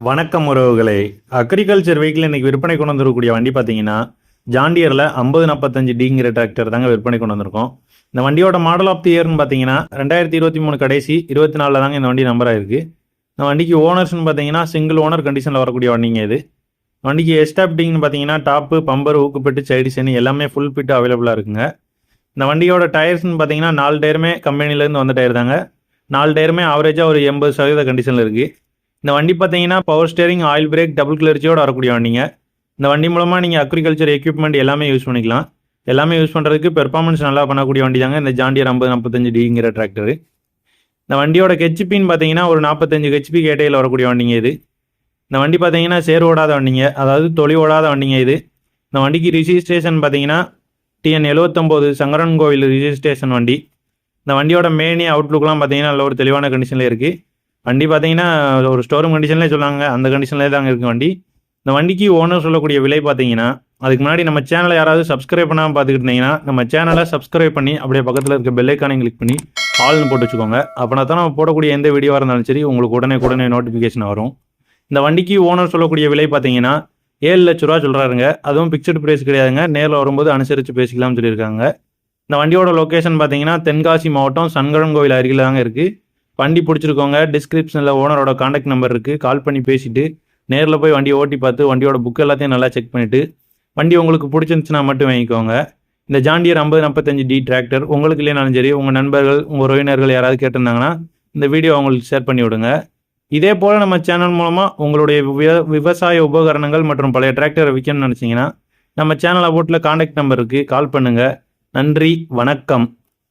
வணக்கம் உறவுகளே. Agriculture vehicle இன்னைக்கு விற்பனை கொண்டு வந்துருக்கக்கூடிய வண்டி பார்த்தீங்கன்னா ஜாண்டியரில் ஐம்பது நாற்பத்தஞ்சு டிங்கிற டிராக்டர் தாங்க விற்பனை கொண்டு வந்திருக்கோம். இந்த வண்டியோட மாடல் ஆஃப் தி இயர்னு பார்த்தீங்கன்னா ரெண்டாயிரத்தி இருபத்தி மூணு கடைசி இருபத்தி நாலில் தாங்க இந்த வண்டி நம்பர் இருக்குது இந்த வண்டிக்கு ஓனர்ஸ்னு பார்த்தீங்கன்னா சிங்கிள் ஓனர் கண்டிஷனில் வரக்கூடிய வண்டிங்க இது. வண்டிக்கு எஸ்டாப்டிங்னு பார்த்தீங்கன்னா டாப்பு பம்பர் ஊக்குப்பட்டு சைடிசன் செனி எல்லாமே ஃபுல் ஃபிட்டு அவைலபிளாக இருக்குங்க. இந்த வண்டியோட டயர்ஸ்னு பார்த்தீங்கன்னா நாலு டயருமே கம்பெனிலேருந்து வந்த டயர் தாங்க. நாலு டயருமே ஆவரேஜாக ஒரு எண்பது சதவீத கண்டிஷனில் இருக்குது இந்த வண்டி பார்த்தீங்கன்னா power steering oil brake double கிளர்ச்சியோட வரக்கூடிய வண்டிங்க. இந்த வண்டி மூலமாக நீங்கள் அக்ரிகல்ச்சர் எக்யூப்மெண்ட் எல்லாமே யூஸ் பண்ணிக்கலாம். எல்லாமே யூஸ் பண்ணுறதுக்கு பெர்ஃபார்மன்ஸ் நல்லா பண்ணக்கூடிய வண்டி தாங்க இந்த ஜாண்டியர் ஐம்பது நாற்பத்தஞ்சு டிங்கிற டிராக்டரு இந்த வண்டியோட ஹெச்பின்னு பார்த்தீங்கன்னா ஒரு நாற்பத்தஞ்சு ஹெச்பி கேட்டையில் வரக்கூடிய வண்டிங்க இது. இந்த வண்டி பார்த்தீங்கன்னா சேர் ஓடாத வண்டிங்க. அதாவது தொழி ஓடாத வண்டிங்க இது. இந்த வண்டிக்கு ரிஜிஸ்ட்ரேஷன் பார்த்தீங்கன்னா டிஎன் எழுவத்தொம்போது சங்கரன் கோவில் ரிஜிஸ்ட்ரேஷன் வண்டி. இந்த வண்டியோட மேனி அவுட்லுக்லாம் பார்த்தீங்கன்னா நல்ல ஒரு தெளிவான கண்டிஷனில் இருக்குது வண்டி பார்த்தீங்கன்னா ஒரு ஸ்டோரூம் கண்டிஷன்லேயே சொன்னாங்க. அந்த கண்டிஷன்லேயே தாங்க இருக்குது வண்டி. இந்த வண்டிக்கு ஓனர் சொல்லக்கூடிய விலை பார்த்தீங்கன்னா அதுக்கு முன்னாடி நம்ம சேனலை யாராவது சப்ஸ்கிரைப் பண்ணாமல் பார்த்துக்கிட்டு இருந்தீங்கன்னா நம்ம சேனலை சப்ஸ்கிரைப் பண்ணி அப்படியே பக்கத்தில் இருக்க பெல்லைக்கானையும் கிளிக் பண்ணி ஆல்னு போட்டு வச்சுக்கோங்க. அப்படின்னா தான் நம்ம போடக்கூடிய எந்த வீடியோவாக இருந்தாலும் சரி உங்களுக்கு உடனே உடனே நோட்டிஃபிகேஷன் வரும். இந்த வண்டிக்கு ஓனர் சொல்லக்கூடிய விலை பார்த்தீங்கன்னா ஏழு லட்ச ரூபா சொல்கிறாருங்க அதுவும் பிக்சர்டு ப்ரைஸ் கிடையாதுங்க. நேரில் வரும்போது அனுசரித்து பேசிக்கலாம்னு சொல்லியிருக்காங்க. இந்த வண்டியோட லொக்கேஷன் பார்த்தீங்கன்னா தென்காசி மாவட்டம் சங்கரன் கோவில் அருகில் தாங்க இருக்குது வண்டி பிடிச்சிருக்கோங்க டிஸ்கிரிப்ஷனில் ஓனரோட காண்டாக்ட் நம்பர் இருக்குது கால் பண்ணி பேசிட்டு நேரில் போய் வண்டியை ஓட்டி பார்த்து வண்டியோட புக் எல்லாத்தையும் நல்லா செக் பண்ணிவிட்டு வண்டி உங்களுக்கு பிடிச்சிருந்துச்சுன்னா மட்டும் வாங்கிக்கோங்க. இந்த ஜாண்டியர் ஐம்பது நாற்பத்தஞ்சு டி டிராக்டர் உங்களுக்கு இல்லைனாலும் சரி உங்கள் நண்பர்கள் உங்கள் உறவினர்கள் யாராவது கேட்டிருந்தாங்கன்னா இந்த வீடியோ அவங்களுக்கு ஷேர் பண்ணி விடுங்க. இதே போல் நம்ம சேனல் மூலமாக உங்களுடைய விவ- விவசாய உபகரணங்கள் மற்றும் பழைய டிராக்டரை விற்கணும்னு நினச்சிங்கன்னா நம்ம சேனல் அபோட்டில் காண்டாக்ட் நம்பர் இருக்குது கால் பண்ணுங்கள் நன்றி வணக்கம்.